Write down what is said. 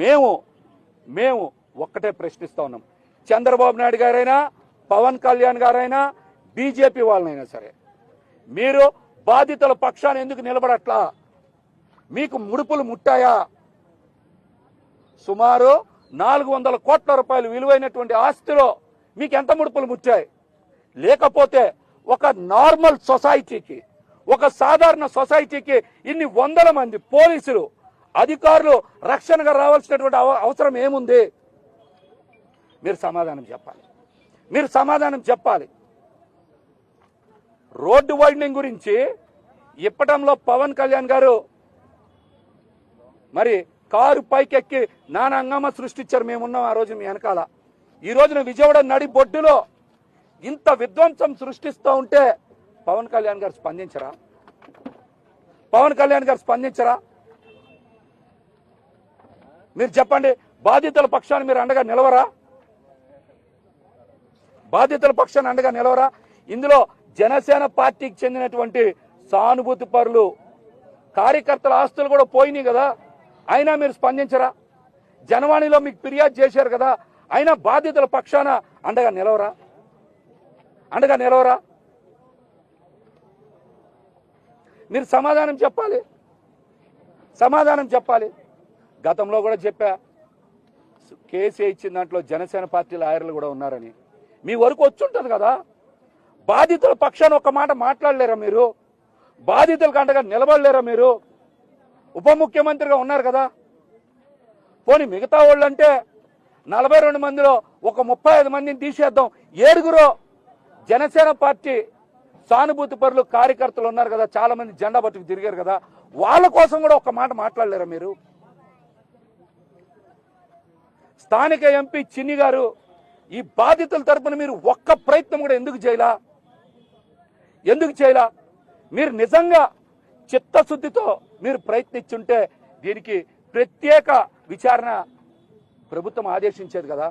మేము మేము ఒక్కటే ప్రశ్నిస్తా ఉన్నాం. చంద్రబాబు నాయుడు గారైనా పవన్ కళ్యాణ్ గారైనా బీజేపీ వాళ్ళనైనా సరే మీరు బాధితుల పక్షాన్ని ఎందుకు నిలబడట్లా? మీకు ముడుపులు ముట్టాయా? సుమారు నాలుగు వందల కోట్ల రూపాయలు విలువైనటువంటి ఆస్తిలో మీకు ఎంత ముడుపులు ముట్టాయి? లేకపోతే ఒక నార్మల్ సొసైటీకి ఒక సాధారణ సొసైటీకి ఇన్ని వందల మంది పోలీసులు అధికారులు రక్షణగా రావాల్సినటువంటి అవ- అవసరం ఏముంది? మీరు సమాధానం చెప్పాలి. మీరు సమాధానం చెప్పాలి. రోడ్డు వైడనింగ్ గురించి ఇప్పటంలో పవన్ కళ్యాణ్ గారు మరి కారు పైకెక్కి నానా అంగమ్మ సృష్టించారు మేమున్నాం ఆ రోజు మీ వెనకాల. ఈ రోజున విజయవాడ నడి బొడ్డులో ఇంత విధ్వంసం సృష్టిస్తూ ఉంటే పవన్ కళ్యాణ్ గారు స్పందించరా? పవన్ కళ్యాణ్ గారు స్పందించరా? మీరు చెప్పండి బాధితుల పక్షాన్ని మీరు అండగా నిలవరా? బాధితుల పక్షాన్ని అండగా నిలవరా? ఇందులో జనసేన పార్టీకి చెందినటువంటి సానుభూతి పరులు కార్యకర్తల ఆస్తులు కూడా పోయినాయి కదా అయినా మీరు స్పందించరా? జనవాణిలో మీకు ఫిర్యాదు చేశారు కదా అయినా బాధితుల పక్షాన అండగా నిలవరా? అండగా నిలవరా? మీరు సమాధానం చెప్పాలి. సమాధానం చెప్పాలి. గతంలో కూడా చెప్పా కేసీ ఇచ్చిన దాంట్లో జనసేన పార్టీ లాయర్లు కూడా ఉన్నారని. మీ వరకు వచ్చుంటుంది కదా. బాధితుల పక్షాన్ని ఒక మాట మాట్లాడలేరా మీరు? బాధితుల కంటగా నిలబడలేరా మీరు? ఉప ముఖ్యమంత్రిగా ఉన్నారు కదా. పోనీ మిగతా వాళ్ళు అంటే నలభై రెండు మందిలో ఒక ముప్పై ఐదు మందిని తీసేద్దాం. ఏడుగురు జనసేన పార్టీ సానుభూతి పరులు కార్యకర్తలు ఉన్నారు కదా. చాలా మంది జెండా పట్టుకు తిరిగారు కదా. వాళ్ళ కోసం కూడా ఒక మాట మాట్లాడలేరా మీరు? స్థానిక ఎంపీ చిన్ని గారు ఈ బాధితుల తరపున మీరు ఒక్క ప్రయత్నం కూడా ఎందుకు చేయలా? ఎందుకు చేయలా? మీరు నిజంగా చిత్తశుద్ధితో మీరు ప్రయత్నించుంటే దీనికి ప్రత్యేక విచారణ ప్రభుత్వం ఆదేశించేది కదా?